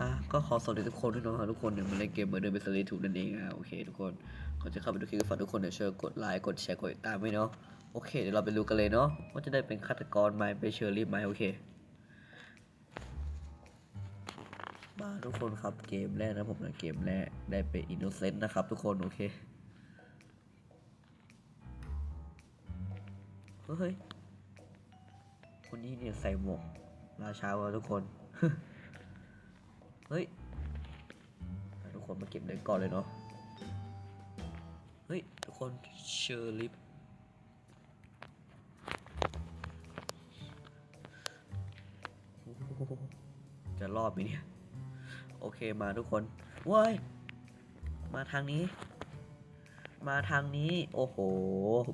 อะก็ขอสวัสดีทุกคนด้วยนะครับทุกคนเนี่ยมาเล่นเกมเบอร์เดอร์เบสซอรี่ถูกนั่นเองอะโอเคทุกคนก่อนจะเข้าไปดูคลิปก็ฝากทุกคนเนี่ยเช่วยกดไลค์กดแชร์กดติดตามไว้เนาะโอเคเดี๋ยวเราไปดูกันเลยเนาะว่าจะได้เป็นฆาตกรไหมเป็นเชอรี่ไหมโอเคมาทุกคนครับเกมแรกนะผมนะเกมแรกได้เป็นอินโนเซนต์นะครับ ทุกคนโอเคเฮ้ยคนนี้เนี่ยใส่หมวกราชาวะทุกคน เฮ้ยทุกคนมาเก็บเลยก่อนเลยเนาะเฮ้ยทุกคนเชอร์ลิฟจะรอดไหมเนี่ย โอเคมาทุกคนว้ายมาทางนี้ มาทางนี้ โอ้โห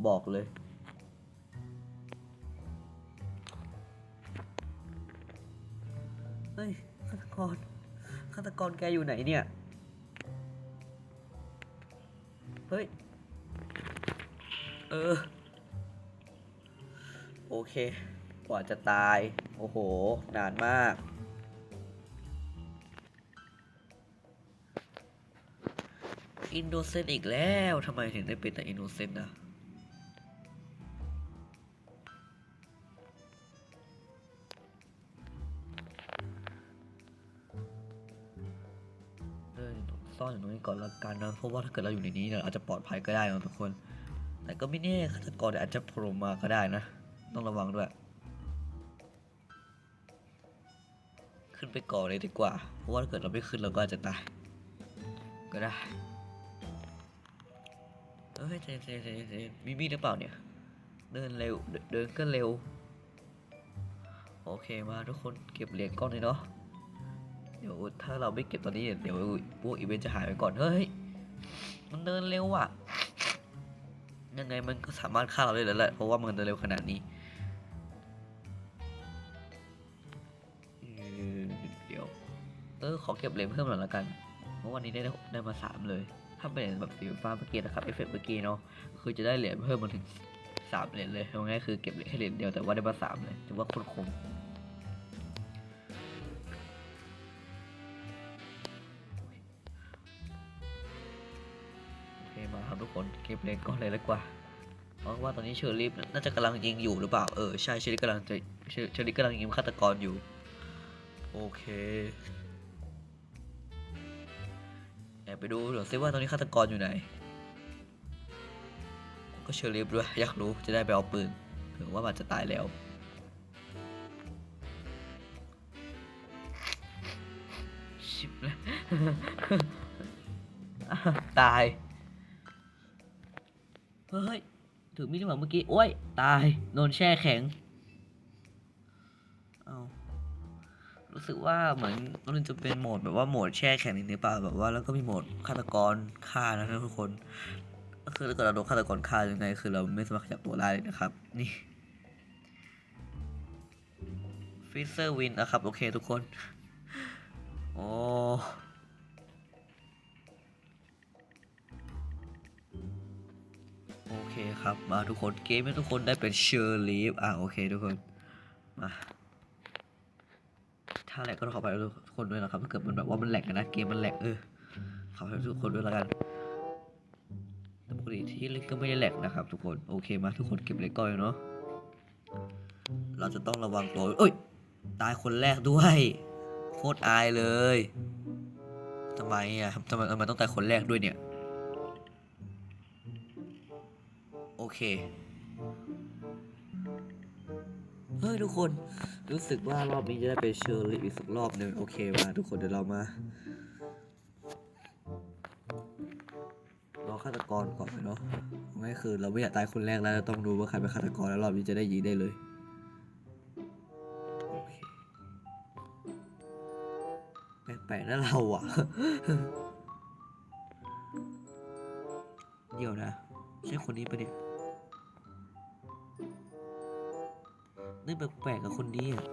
บอกเลย เฮ้ยฆาตกร ฆาตกรแกอยู่ไหนเนี่ย เฮ้ย เออ โอเค กว่าจะตาย โอ้โห นานมาก อินโนเซนต์อีกแล้ว ทำไมถึงได้เป็นแต่อินโนเซนต์นะ ซ่อนอยู่ตรงนี้ก่อนละกันนะเพราะว่าถ้าเกิดเราอยู่ในนี้เนี่ยเราอาจจะปลอดภัยก็ได้นะทุกคน แต่ก็ไม่แน่ฆาตกรอาจจะโผล่มาก็ได้นะ ต้องระวังด้วย ขึ้นไปก่อนเลยดีกว่า เพราะว่าถ้าเกิดเราไม่ขึ้นเราก็อาจจะตาย ก็ได้เอ้ยเจนเจนเจนเจนมีมีดหรือเปล่าเนี่ย เดินเร็ว เดินเดินก็เร็ว โอเคมาทุกคนเก็บเหรียญก้อนเลยเนาะ ดี๋ยวถ้าเราไม่เก็บตอนนี้เดี๋ยวพวกอีเวนต์จะหายไปก่อนเฮ้ยมันเดินเร็วอะยังไงมันก็สามารถฆ่าเราได้แล้วแหละเพราะว่ามันเดินเร็วขนาดนี้เดี๋ยวเออขอเก็บเหรียญเพิ่มหน่อยละกันเพราะวันนี้ได้ได้มาสามเลย ถ้าเป็นแบบสีฟ้าเมื่อกี้นะครับเอฟเฟกต์เมื่อกี้เนาะคือจะได้เหรียญเพิ่มมาถึงสามเหรียญเลยง่ายคือเก็บเหรียญแค่เหรียญเดียวแต่ว่าได้มาสามเลยถือว่าโคตรคุ้ม คนเก็บเหรียญก่อนเลยดีกว่า เพราะว่าตอนนี้เชอร์ลิฟน่าจะกำลังยิงอยู่หรือเปล่า เออใช่เชอร์ลิฟกำลังจะเชอร์ร์ลิฟกำลังยิงฆาตกรอยู่ โอเคแอบไปดูเดี๋ยวซิว่าตอนนี้ฆาตกรอยู่ไหน ก็เชอร์ลิฟด้วยอยากรู้จะได้ไปเอาปืนเผื่อว่ามันจะตายแล้วชิบแล้วตาย เฮ้ยถือมีดที่หมาเมื่อกี้โอ้ย ตายโดนแช่แข็งเอารู้สึกว่าเหมือนมันจะเป็นโหมดแบบว่าโหมดแช่แข็งนี่เปล่าแบบว่าแล้วก็มีโหมดฆาตกรฆ่านะทุกคนก็คือถ้าเกิดเราโดนฆาตกรฆ่ายังไง คือเราไม่สามารถขยับตัวได้เลยนะครับ นี่ฟิเซอร์วินนะครับ โอเคทุกคน โอ้ เคครับมาทุกคนเกมให้ทุกคนได้เป็นเชอร์ลีฟอะโอเคทุกคนมาถ้าแหลกก็ขอไปทุกคนด้วยนะครับถ้าเกิดมันแบบว่ามันแหลกนะเกมมันแหลกเออขอให้ทุกคนด้วยแล้วกันแต่ปกติที่เล่นก็ไม่ได้แหลกนะครับ ทุกคนโอเคมาทุกคนเก็บเล็กก้อยเนาะเราจะต้องระวังตัวเอ้ยตายคนแรกด้วยโคตรอายเลยทำไมอะทำไมทำไมต้องตายคนแรกด้วยเนี่ย เคเฮ้ยทุกคนรู้สึกว่ารอบนี้จะได้เป็นเชอร์รี่อีกสักรอบหนึ่งโอเคมาทุกคนเดี๋ยวเรามารอฆาตกรก่อนเนาะไม่คือเราไม่อยากตายคนแรกแล้วเราต้องดูว่าใครเป็นฆาตกรแล้วรอบนี้จะได้ยิงได้เลยแปลกๆนะเราอะ เดี๋ยวนะ ใช่คนนี้ปะเนี่ย นี่แปลกๆกับคนนี้อะ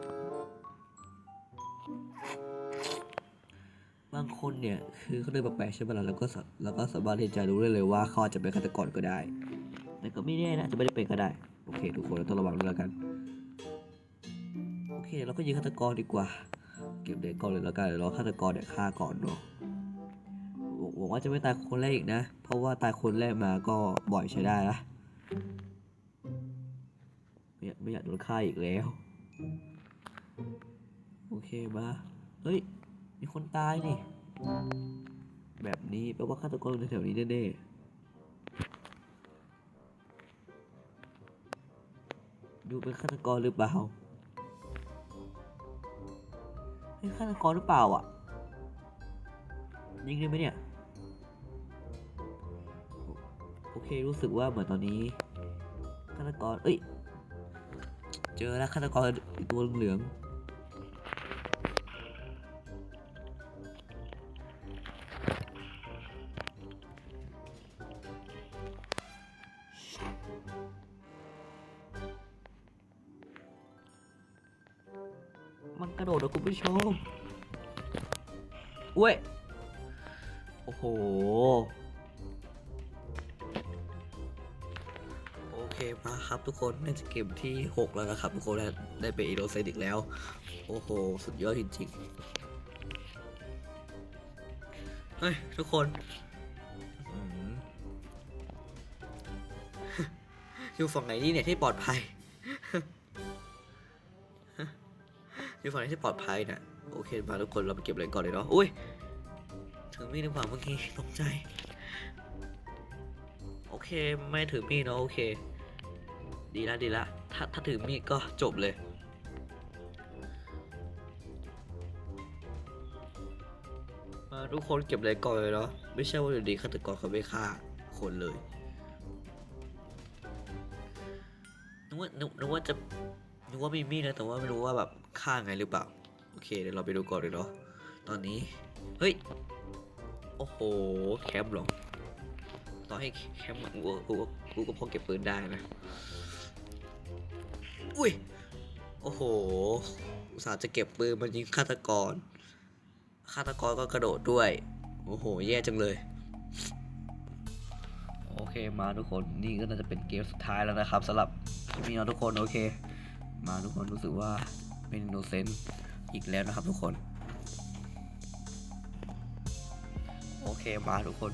บางคนเนี่ยคือเขาเดินแปลกๆใช่ไหมล่ะแล้วก็แล้วก็สามารถที่จะรู้ได้เลยว่าเขาจะเป็นฆาตกรก็ได้ แต่ก็ไม่แน่นะจะไม่ได้เป็นก็ได้ โอเค ทุกคนเราต้องระวังด้วยแล้วกัน โอเคเดี๋ยวเราก็ยิงฆาตกรดีกว่า เก็บเด็กก่อนเลยแล้วกันเดี๋ยวรอฆาตกรเนี่ยฆ่าก่อนเนาะหวังว่าจะไม่ตายคนแรกอีกนะ เพราะว่าตายคนแรกมาก็บ่อยใช้ได้นะ ไม่อยากโดนฆ่าอีกแล้ว โอเคมาเฮ้ย มีคนตายนี่ แบบนี้แปลว่าฆาตกรอยู่แถวนี้แน่ๆดูเป็นฆาตกรหรือเปล่าเป็นฆาตกรหรือเปล่าอะ ยิงได้ไหมเนี่ย โอโอเครู้สึกว่าเหมือนตอนนี้ฆาตกร เอ้ย เจอแล้วฆาตกรอีกตัวเหลืองมันกระโดดนะคุณผู้ชมอุ้ย โอ้โห เคมาครับทุกคนน่าจะเกมที่ 6 แล้วนะครับ ทุกคนได้ไปอีโรเซนอีกแล้ว โอ้โห สุดยอดจริงๆเฮ้ย ทุกคนอยู่ฝั่งไหนนี่เนี่ยที่ปลอดภัย อยู่ฝั่งไหนที่ปลอดภัยนะโอเคมาทุกคนเราไปเก็บอะไรก่อนเลยเนาะอุ้ยถือมีดดีกว่าเมื่อกี้ตกใจ โอเค ไม่ถือมีดเนาะโอเค ดีละดีละถ้าถ้าถือมีดก็จบเลย มาทุกคนเก็บอะไรก่อนเลยเนาะไม่ใช่ว่าอยู่ดีฆาตกรเขาไม่ฆ่าคนเลยนึกว่านึกนึกว่าจะนึกว่ามีมีดนะแต่ว่าไม่รู้ว่าแบบฆ่าไงหรือเปล่าโอเคเดี๋ยวเราไปดูก่อนเลยเนาะตอนนี้เฮ้ยโอ้โหแคมป์หรอต่อให้แคมป์กูก็กูก็กูก็พอเก็บปืนได้นะ อุ้ย โอ้โห อุตส่าห์จะเก็บปืนมันยิงฆาตกร ฆาตกรก็กระโดดด้วย โอ้โห แย่จังเลย โอเคมาทุกคน นี่ก็น่าจะเป็นเกมสุดท้ายแล้วนะครับสำหรับคลิปนี้เนาทุกคนโอเค มาทุกคนรู้สึกว่าเป็นโนเซนอีกแล้วนะครับทุกคน โอเคมาทุกคน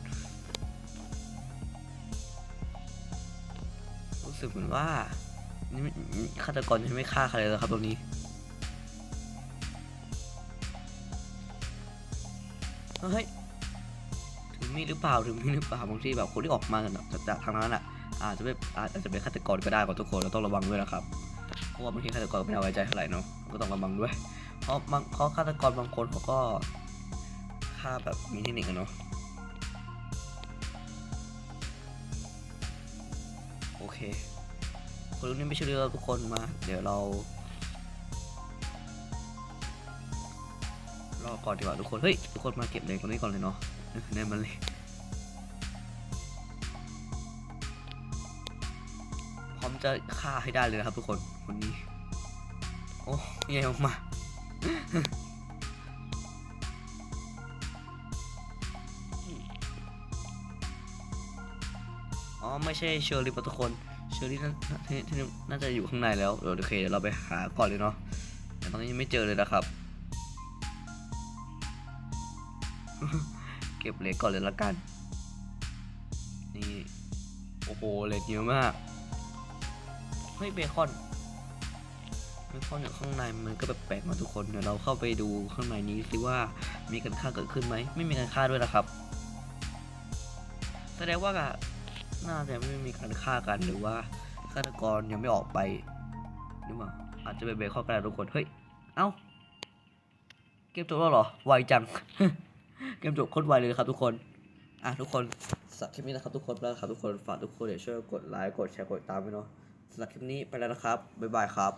รู้สึกเหมือนว่า นี่ไม่ฆาตกรยังไม่ฆ่าใครเลยนะครับตรงนี้เฮ้ยถึงมีหรือเปล่าถึงมีหรือเปล่าบางทีแบบคนที่ออกมาจากทางนั้นอะอาจจะไม่อาจจะเป็นฆาตกรก็ได้กว่าทุกคนเราต้องระวังด้วยนะครับเพราะว่าบางทีฆาตกรก็ไม่เอาไว้ใจเท่าไหร่เนาะก็ต้องระวังด้วย เพราะบางเพราะฆาตกรบางคนเขาก็ฆ่าแบบมีเทคนิคอะเนาะโอเค คนนี้ไม่ใช่เรือทุกคนมา เดี๋ยวเรารอก่อนดีกว่าทุกคน เฮ้ย ทุกคนมาเก็บเลยตรงนี้ก่อนเลยเนาะแน่มันเลยพร้อมจะฆ่าให้ได้เลยนะครับทุกคนคนนี้ โอ้ใหญ่มากๆอ๋อ ไม่ใช่เชอร์รี่ปทุกคน เชอรี่น่าที่ที่น่าจะอยู่ข้างในแล้วเดี๋ยวโอเคเดี๋ยวเราไปหาก่อนเลยเนาะแต่ตอนนี้ยังไม่เจอเลยนะครับ เก็บเหล็กก่อนเลยละกัน นี่โอ้โหเหล็กเยอะมากเฮ้ยเบคอนเบคอนอยู่ข้างในมันก็แบบแปลกๆมาทุกคนเดี๋ยวเราเข้าไปดูข้างในนี้สิว่ามีการฆ่าเกิดขึ้นไหมไม่มีการฆ่าด้วยนะครับแสดงว่า น่าจะไม่มีการฆ่ากันหรือว่าฆาตกรยังไม่ออกไปหรือเปล่าอาจจะเป็นเบคอนก็ได้ทุกคนเฮ้ยเอ้าเกมจบแล้วเหรอไวจังเกมจบโคตรไวเลยครับทุกคนอะทุกคนสำหรับคลิปนี้นะครับทุกคนแล้วครับทุกคนฝากทุกคนเดี๋ยวช่วยกดไลค์กดแชร์กดติดตามไปเนาะสำหรับคลิปนี้ไปแล้วนะครับบ๊ายบายครับ